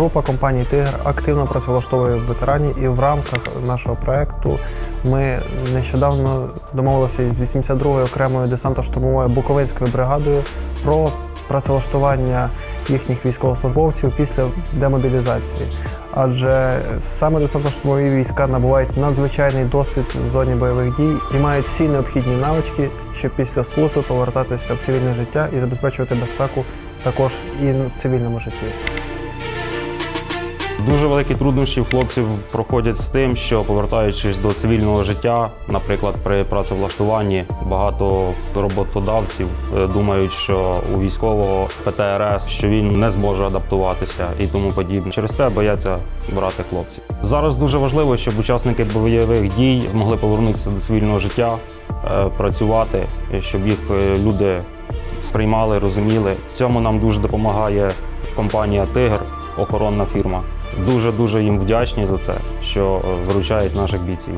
Група компаній Тигр активно працевлаштовує ветеранів, і в рамках нашого проекту ми нещодавно домовилися із 82-ю окремою десантно-штурмовою Буковинською бригадою про працевлаштування їхніх військовослужбовців після демобілізації. Адже саме десантно-штурмові війська набувають надзвичайний досвід в зоні бойових дій і мають всі необхідні навички, щоб після служби повертатися в цивільне життя і забезпечувати безпеку також і в цивільному житті. Дуже великі труднощі в хлопців проходять з тим, що повертаючись до цивільного життя, наприклад, при працевлаштуванні, багато роботодавців е, думають, що у військового ПТРС що він не зможе адаптуватися і тому подібне. Через це бояться брати хлопців. Зараз дуже важливо, щоб учасники бойових дій змогли повернутися до цивільного життя, е, працювати, щоб їх е, люди сприймали, розуміли. В цьому нам дуже допомагає компанія Тигр, охоронна фірма. Дуже дуже їм вдячні за це, що виручають наших бійців.